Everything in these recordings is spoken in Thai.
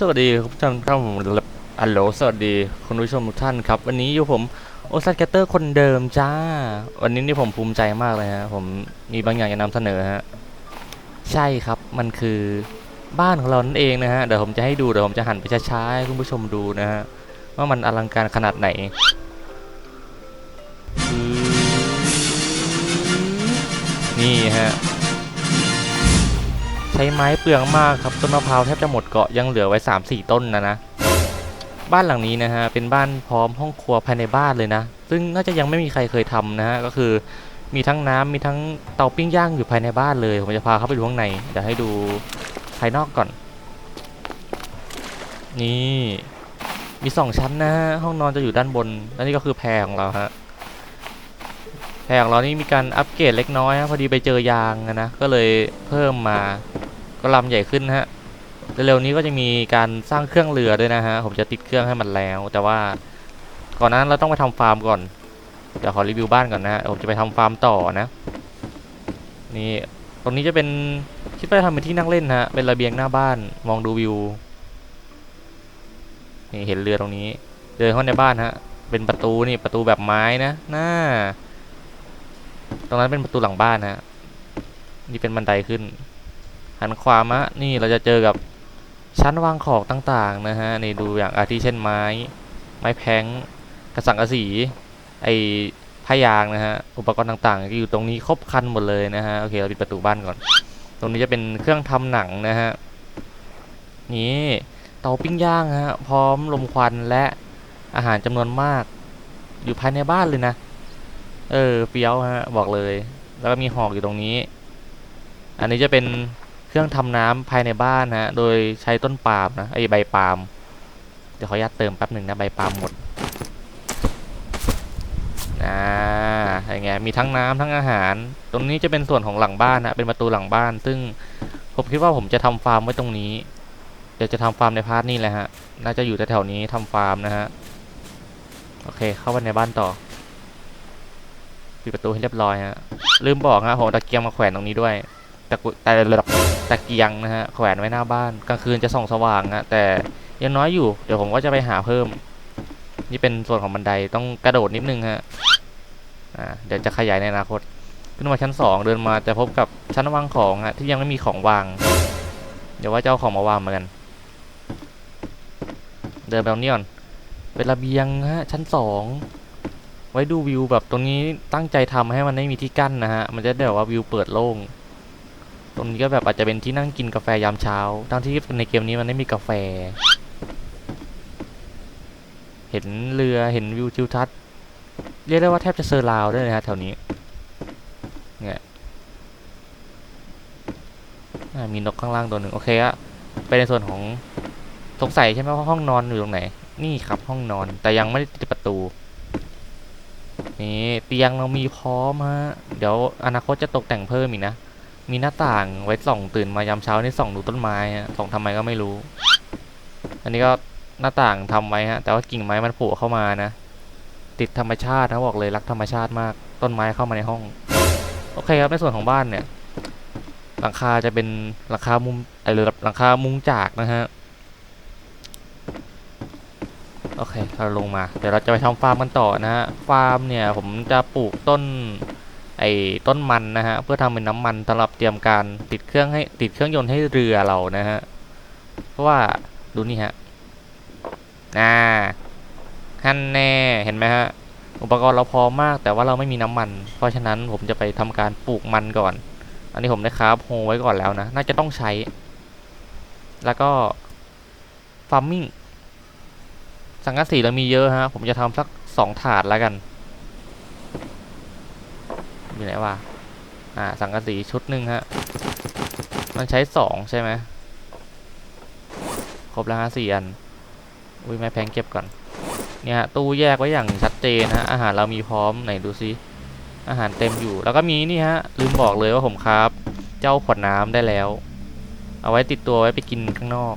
สวัสดีคุณผู้ชมครับผมฮัลโหลสวัสดีคุณผู้ชมทุกท่านครับ วันนี้อยู่ผมโอซัสแกเตอร์คนเดิมจ้า วันนี้นี่ผมภูมิใจมากเลยฮะผมมีบางอย่างจะนำเสนอฮะใช่ครับมันคือบ้านของเรานั่นเองนะฮะเดี๋ยวผมจะให้ดูเดี๋ยวผมจะหันไปช้าๆให้คุณผู้ชมดูนะฮะว่ามันอลังการขนาดไหนนี่ฮะ ใช้ไม้เปลืองมากครับต้นมะพร้าวแทบจะหมดเกาะยังเหลือไว้ 3-4 ต้นนะนะบ้านหลังนี้นะฮะเป็นบ้านพร้อมห้องครัวภายในบ้านเลยนะ ซึ่งน่าจะยังไม่มีใครเคยทำนะฮะก็คือมีทั้งน้ำมีทั้งเตาปิ้งย่างอยู่ภายในบ้านเลยผมจะพาเข้าไปดูข้างในเดี๋ยวให้ดูภายนอกก่อน นี่มีสองชั้นนะฮะห้องนอนจะอยู่ด้านบนและนี่ก็คือแพรของเราฮะแพรของเรานี่มีการอัปเกรดเล็กน้อยฮะพอดีไปเจอยางนะก็เลยเพิ่มมา ก็ลำใหญ่ขึ้นนะฮะเร็วๆนี้ก็จะมีการสร้างเครื่องเรือด้วยนะฮะ ผมจะติดเครื่องให้มันแล้ว แต่ว่าก่อนนั้นเราต้องไปทำฟาร์มก่อนเดี๋ยวขอรีวิวบ้านก่อนนะผมจะไปทำฟาร์มต่อนะนี่ตรงนี้จะเป็นคิดว่าจะทำเป็นที่นั่งเล่นฮะเป็นระเบียงหน้าบ้านมองดูวิวนี่เห็นเรือตรงนี้เดินเข้าในบ้านฮะเป็นประตูนี่ประตูแบบไม้นะหน้า ตรงนั้นเป็นประตูหลังบ้านฮะนี่เป็นบันไดขึ้น หันขวามะนี่เราจะเจอกับชั้นวางของต่างๆนะฮะนี่ดูอย่างอาทิเช่นไม้ ไม้แพงกระสังกระสีไอ้ผ้ายางนะฮะอุปกรณ์ต่างๆก็อยู่ตรงนี้ครบครันหมดเลยนะฮะโอเคเราปิดประตูบ้านก่อน ตรงนี้จะเป็นเครื่องทำหนังนะฮะนี่เตาปิ้งย่างฮะพร้อมลมควันและอาหารจำนวนมาก อยู่ภายในบ้านเลยนะ เออเฟี้ยวฮะบอกเลย แล้วก็มีหอกอยู่ตรงนี้ อันนี้จะเป็น ครื่องทำน้ำภายในบ้านนะฮะ โดยใช้ต้นปาล์มนะ ไอใบปาล์ม เดี๋ยวขออนุญาตเติมแป๊บหนึ่งนะ ใบปาล์มหมด อ่าอย่างเงี้ย มีทั้งน้ำทั้งอาหาร ตรงนี้จะเป็นส่วนของหลังบ้านนะ เป็นประตูหลังบ้าน ซึ่งผมคิดว่าผมจะทำฟาร์มไว้ตรงนี้ เดี๋ยวจะทำฟาร์มในพาร์ทนี่แหละฮะ น่าจะอยู่แถวๆนี้ทำฟาร์มนะฮะ โอเค เข้าไปในบ้านต่อ ปิดประตูให้เรียบร้อยฮะ ลืมบอกฮะผมตะเกียงมาแขวนตรงนี้ด้วย แต่แต่ระกุแตะเกียงนะฮะแขวนไว้หน้าบ้านกลางคืนจะส่องสว่างฮะแต่ยังน้อยอยู่เดี๋ยวผมก็จะไปหาเพิ่ม นี่เป็นส่วนของบันไดต้องกระโดดนิดนึงฮะอ่าเดี๋ยวจะขยายในอนาคต ขึ้นมาชั้นสองเดินมาจะพบกับชั้นวางของฮะที่ยังไม่มีของวาง เดี๋ยวว่าจะเอาของมาวางเหมือนกันเดินไปตรงนี้ก่อนเป็นระเบียงฮะชั้นสองไว้ดูวิวแบบตรงนี้ตั้งใจทำให้มันไม่มีที่กั้นนะฮะ มันจะได้แบบว่าวิวเปิดโล่ง ตรงนี้ก็แบบอาจจะเป็นที่นั่งกินกาแฟยามเช้า ทั้งที่ในเกมนี้มันไม่มีกาแฟ เห็นเรือ เห็นวิวทิวทัศน์ เรียกได้ว่าแทบจะเซอร์ราวด์ด้วยฮะแถวนี้ เนี่ยมีนกข้างล่างตัวหนึ่งโอเคอะไปในส่วนของสงสัยใช่ไหมว่าห้องนอนอยู่ตรงไหน นี่ครับห้องนอน แต่ยังไม่ได้ติดประตู นี่เตียงเรามีพร้อมฮะ เดี๋ยวอนาคตจะตกแต่งเพิ่มอีกนะ มีหน้าต่างไว้ส่องตื่นมายามเช้านี่ส่องดูต้นไม้ฮะส่องทำไมก็ไม่รู้ อันนี้ก็หน้าต่างทำไว้ฮะ แต่ว่ากิ่งไม้มันโผล่เข้ามานะ ติดธรรมชาตินะบอกเลยรักธรรมชาติมาก ต้นไม้เข้ามาในห้อง โอเคครับในส่วนของบ้านเนี่ย หลังคาจะเป็นหลังคามุมไอเรือหลังคามุงจากนะฮะ โอเคเราลงมา เดี๋ยวเราจะไปทำฟาร์มกันต่อนะฮะ ฟาร์มเนี่ยผมจะปลูกต้น ไอ้ต้นมันนะฮะเพื่อทำเป็นน้ำมันสำหรับเตรียมการติดเครื่องให้ติดเครื่องยนต์ให้เรือเรานะฮะเพราะว่าดูนี่ฮะอ่าฮันแน่เห็นไหมฮะอุปกรณ์เราพอมากแต่ว่าเราไม่มีน้ำมัน เพราะฉะนั้นผมจะไปทำการปลูกมันก่อน อันนี้ผมได้คราฟโฮไว้ก่อนแล้วนะน่าจะต้องใช้ แล้วก็ฟาร์มมิ่งสังกะสีเรามีเยอะฮะผมจะทำสักสองถาดแล้วกัน อยู่ไหนวะอ่าสังกะสีชุดหนึ่งฮะ มันใช้สองใช่ไหมครบแล้วฮะสี่อัน อุ้ยไม่แพงเก็บก่อนเนี่ยฮะตู้แยกไว้อย่างชัดเจนฮะอาหารเรามีพร้อมไหนดูซิอาหารเต็มอยู่ แล้วก็มีนี่ฮะลืมบอกเลยว่าผมครับ เจ้าขวดน้ำได้แล้ว เอาไว้ติดตัวไว้ไปกินข้างนอก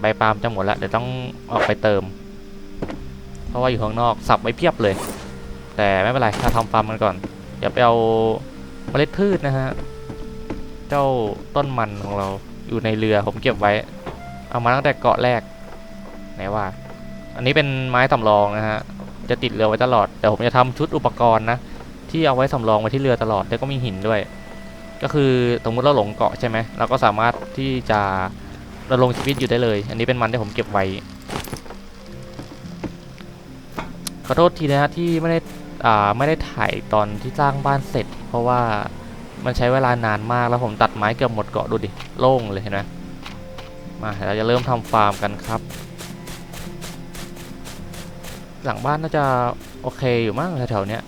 ใบปาล์มจะหมดแล้วเดี๋ยวต้องออกไปเติม เพราะว่าอยู่ข้างนอกสับไว้เพียบเลย แต่ไม่เป็นไรถ้าทำฟาร์มกันก่อนเดี๋ยวไปเอาเมล็ดพืชนะฮะเจ้าต้นมันของเราอยู่ในเรือผมเก็บไว้ เอามาตั้งแต่เกาะแรกไหนว่า อันนี้เป็นไม้สำรองนะฮะจะติดเรือไว้ตลอดแต่ผมจะทำชุดอุปกรณ์นะที่เอาไว้สำรองไว้ที่เรือตลอดแล้วก็มีหินด้วย ก็คือสมมติเราหลงเกาะใช่ไหมเราก็สามารถที่จะ ดำรงชีวิตอยู่ได้เลย อันนี้เป็นมันที่ผมเก็บไว้ ขอโทษทีนะฮะที่ไม่ได้อ่าไม่ได้ถ่ายตอนที่สร้างบ้านเสร็จ เพราะว่ามันใช้เวลานานมากแล้วผมตัดไม้เกือบหมดเกาะดูดิโล่งเลยเห็นไหมมาเราจะเริ่มทำฟาร์มกันครับ หลังบ้านน่าจะโอเคอยู่มั้งแถวๆเนี้ย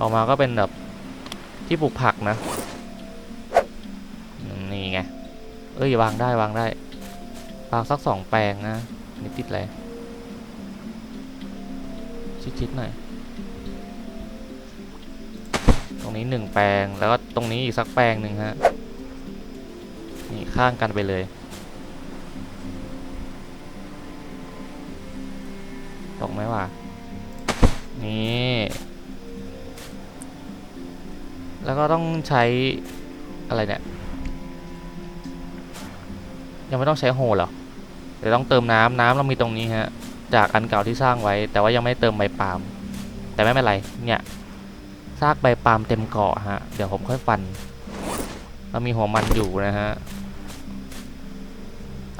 ออกมาก็เป็นแบบที่ปลูกผักนะ อ้ยวางได้วางได้ วางสักสองแปลงนะนี่ติดอะไรชิดๆหน่อย ตรงนี้หนึ่งแปลงแล้วก็ตรงนี้อีกสักแปลงหนึ่งฮะ นี่ข้างกันไปเลยตกไหมวะ นี่ แล้วก็ต้องใช้อะไรเนี่ย ยังไม่ต้องใช้โฮเหรอเดี๋ยวต้องเติมน้ำน้ำเรามีตรงนี้ฮะ จากอันเก่าที่สร้างไว้ แต่ว่ายังไม่เติมใบปาล์มแต่ไม่เป็นไร เนี่ยซากใบปาล์มเต็มเกาะฮะ เดี๋ยวผมค่อยฟัน เรามีหัวมันอยู่นะฮะ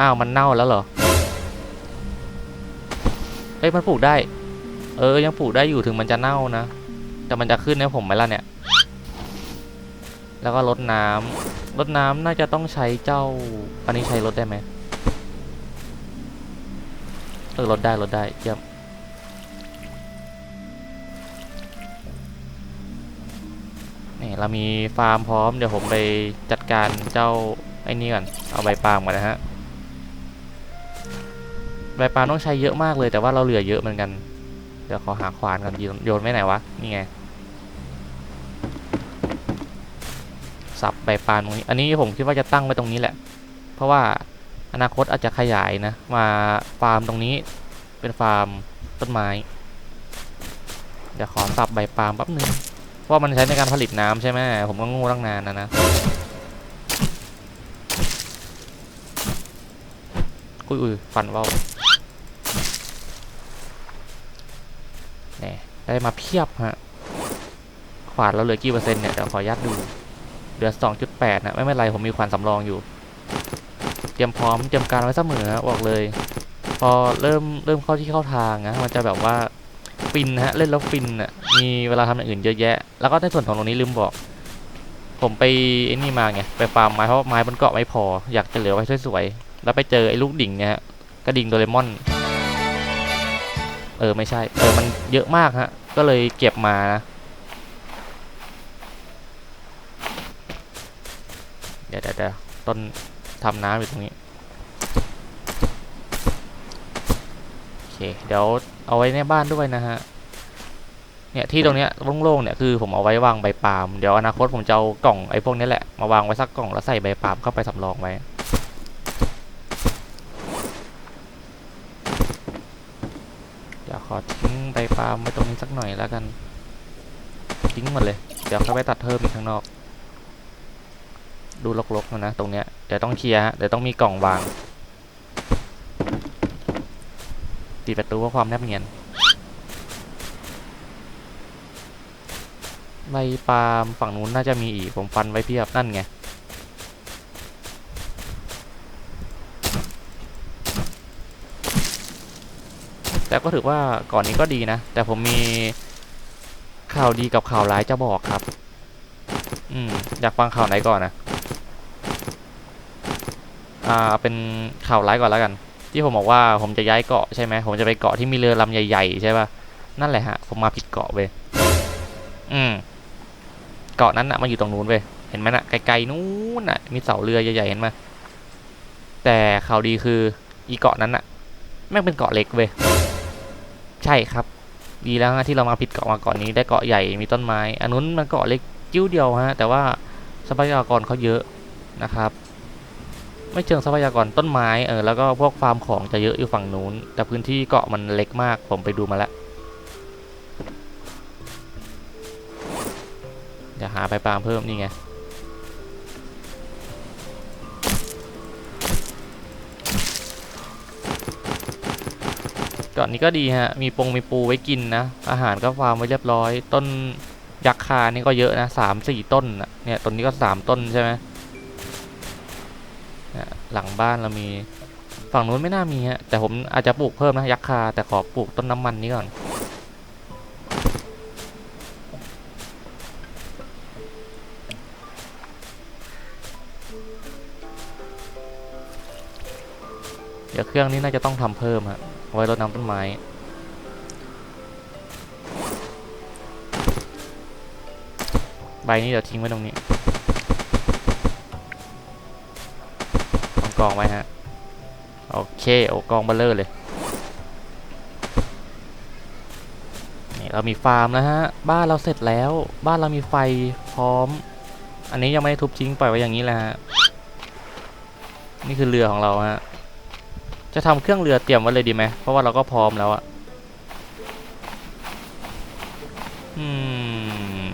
อ้าวมันเน่าแล้วเหรอ เอ้ยมันปลูกได้ เออยังปลูกได้อยู่ถึงมันจะเน่านะ แต่มันจะขึ้นให้ผมไหมล่ะเนี่ย แล้วก็รดน้ำ รดน้ำน่าจะต้องใช้เจ้า อันนี้ใช้รดได้ไหมเออรดได้รดได้เยี่ยมนี่เรามีฟาร์มพร้อมเดี๋ยวผมไปจัดการเจ้าไอ้นี่ก่อนเอาใบปาล์มก่อนนะฮะใบปาล์มต้องใช้เยอะมากเลยแต่ว่าเราเหลือเยอะเหมือนกัน เดี๋ยวขอหาขวานก่อนโยนไว้ไหนวะนี่ไง สับใบปาล์มตรงนี้ อันนี้ผมคิดว่าจะตั้งไว้ตรงนี้แหละ เพราะว่าอนาคตอาจจะขยายนะ มาฟาร์มตรงนี้เป็นฟาร์มต้นไม้เดี๋ยวขอสับใบปาล์มแป๊บนึงเพราะมันใช้ในการผลิตน้ำใช่ไหมผมก็งูตั้งนานนะนะอุ้ยอุ้ยฟันเว่าเนี่ยได้มาเพียบฮะขวานเราเหลือกี่เปอร์เซ็นต์เนี่ยเดี๋ยวขออนุญาตดู ลือ 2.8 นะ ไม่เป็นไร ผมมีขวานสำรองอยู่ เตรียมพร้อม เตรียมการไว้เสมอฮะบอกเลย พอเริ่มเริ่มเข้าที่เข้าทางนะ มันจะแบบว่าฟินฮะ เล่นแล้วฟินอะ มีเวลาทำอย่างอื่นเยอะแยะ แล้วก็ในส่วนของตรงนี้ลืมบอก ผมไปไอ้นี่มาไง ไปฟาร์มไม้เพราะไม้บนเกาะไม่พอ อยากจะเหลือไว้สวยๆ แล้วไปเจอไอ้ลูกดิ่งเนี่ยฮะ กระดิ่งโดเรมอน เออไม่ใช่ เออมันเยอะมากฮะ ก็เลยเก็บมานะ ดี๋ยวเดี๋ยวเดี๋ยวต้นทำน้ำอยู่ตรงนี้ โอเค เดี๋ยวเอาไว้ในบ้านด้วยนะฮะ เนี่ยที่ตรงเนี้ยโล่งๆเนี่ยคือผมเอาไว้วางใบปาล์ม เดี๋ยวอนาคตผมจะเอากล่องไอ้พวกนี้แหละมาวางไว้สักกล่องแล้วใส่ใบปาล์มเข้าไปสำรองไว้เดี๋ยวขอทิ้งใบปาล์มไว้ตรงนี้สักหน่อยแล้วกัน ทิ้งหมดเลย เดี๋ยวเข้าไปตัดเพิ่มอีกข้างนอก ดูรกๆนะตรงเนี้ยเดี๋ยวต้องเคลียร์ฮะเดี๋ยวต้องมีกล่องวางติดประตูเพื่อความแนบเนียนใบปาล์มฝั่งนู้นน่าจะมีอีกผมฟันไว้เพียบนั่นไงแต่ก็ถือว่าก่อนนี้ก็ดีนะ แต่ผมมีข่าวดีกับข่าวร้ายจะบอกครับ อืม อยากฟังข่าวไหนก่อนนะ อ่าเป็นข่าวร้ายก่อนแล้วกัน ที่ผมบอกว่าผมจะย้ายเกาะใช่ไหมผมจะไปเกาะที่มีเรือลำใหญ่ๆใช่ป่ะนั่นแหละฮะผมมาผิดเกาะเว้ยอืมเกาะนั้นน่ะมันอยู่ตรงนู้นเว้ยเห็นไหมน่ะไกลๆนู้นน่ะมีเสาเรือใหญ่ๆเห็นไหมแต่ข่าวดีคืออีเกาะนั้นน่ะแม่งเป็นเกาะเล็กเว้ยใช่ครับ ดีแล้วฮะที่เรามาผิดเกาะมาเกาะนี้ได้เกาะใหญ่มีต้นไม้อันนู้นมันเกาะเล็กจิ้วเดียวฮะแต่ว่าทรัพยากรเขาเยอะนะครับ ไม่เชิงทรัพยากรต้นไม้เออแล้วก็พวกฟาร์มของจะเยอะอยู่ฝั่งนู้น แต่พื้นที่เกาะมันเล็กมากผมไปดูมาแล้วอย่าหาไปปาล์มเพิ่มนี่ไงเกาะนี้ก็ดีฮะ มีปงมีปูไว้กินนะ อาหารก็ฟาร์มไว้เรียบร้อย ต้นยักษ์คานี่ก็เยอะนะสามสี่ต้นเนี่ยต้นนี้ก็สามต้นใช่ไหม หลังบ้านเรามี ฝั่งนู้นไม่น่ามีฮะ แต่ผมอาจจะปลูกเพิ่มนะยักษ์คา แต่ขอปลูกต้นน้ำมันนี้ก่อน เดี๋ยวเครื่องนี้น่าจะต้องทำเพิ่มฮะ ไว้รดน้ำต้นไม้ใบนี้เดี๋ยวทิ้งไว้ตรงนี้ กองไว้ฮะ โอเค โอ้กองเบลเลอร์เลย นี่เรามีฟาร์มแล้วฮะ บ้านเราเสร็จแล้ว บ้านเรามีไฟพร้อม อันนี้ยังไม่ได้ทุบทิ้งปล่อยไว้อย่างนี้แหละฮะ นี่คือเรือของเราฮะ จะทำเครื่องเรือเตรียมไว้เลยดีไหม เพราะว่าเราก็พร้อมแล้วอะอืม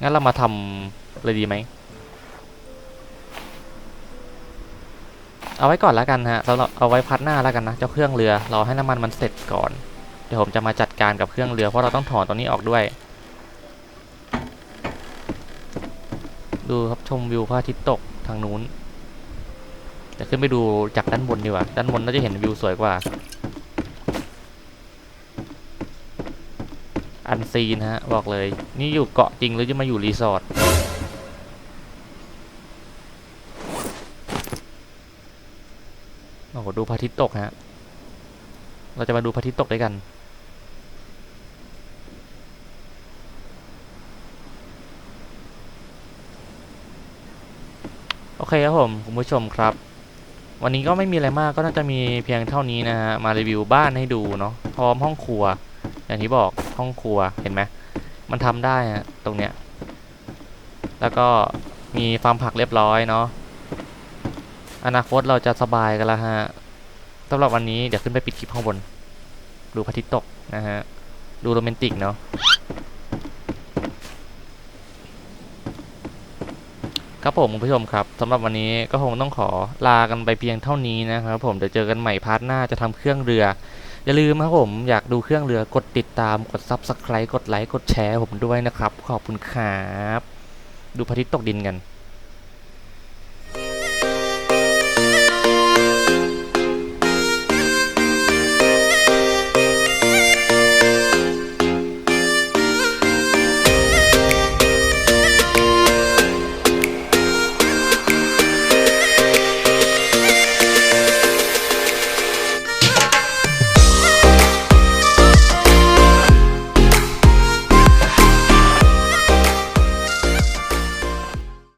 งั้นเรามาทำเลยดีไหม เอาไว้ก่อนแล้วกันฮะสำหรับเอาไว้พัดหน้าแล้วกันนะ เจ้าเครื่องเรือรอให้น้ำมันมันเสร็จก่อน เดี๋ยวผมจะมาจัดการกับเครื่องเรือเพราะเราต้องถอนตัวนี้ออกด้วย ดูครับชมวิวพระอาทิตย์ตกทางนู้นเดี๋ยวขึ้นไปดูจากด้านบนดีกว่า ด้านบนน่าจะเห็นวิวสวยกว่า อันซีนฮะบอกเลย นี่อยู่เกาะจริงหรือจะมาอยู่รีสอร์ท โอ้โห ดูพระอาทิตย์ตกฮะ เราจะมาดูพระอาทิตย์ตกด้วยกันโอเคครับผมคุณผู้ชมครับ วันนี้ก็ไม่มีอะไรมากก็น่าจะมีเพียงเท่านี้นะฮะมารีวิวบ้านให้ดูเนาะพร้อมห้องครัว อย่างที่บอกห้องครัวเห็นไหมมันทำได้ฮะตรงเนี้ยแล้วก็มีฟาร์มผักเรียบร้อยเนาะอนาคตเราจะสบายกันล้วฮะ สำหรับวันนี้เดี๋ยวขึ้นไปปิดคลิปข้างบน ดูพระอาทิตย์ตกนะฮะ ดูโรแมนติกเนาะครับผมคุณผู้ชมครับสำหรับวันนี้ก็คงต้องขอลากันไปเพียงเท่านี้นะครับผมเดี๋ยวเจอกันใหม่พาร์ทหน้าจะทำเครื่องเรือ อย่าลืมครับผมอยากดูเครื่องเรือกดติดตามกด Subscribe กดไลค์กดแชร์ผมด้วยนะครับ ขอบคุณครับ ดูพระอาทิตย์ตกดินกัน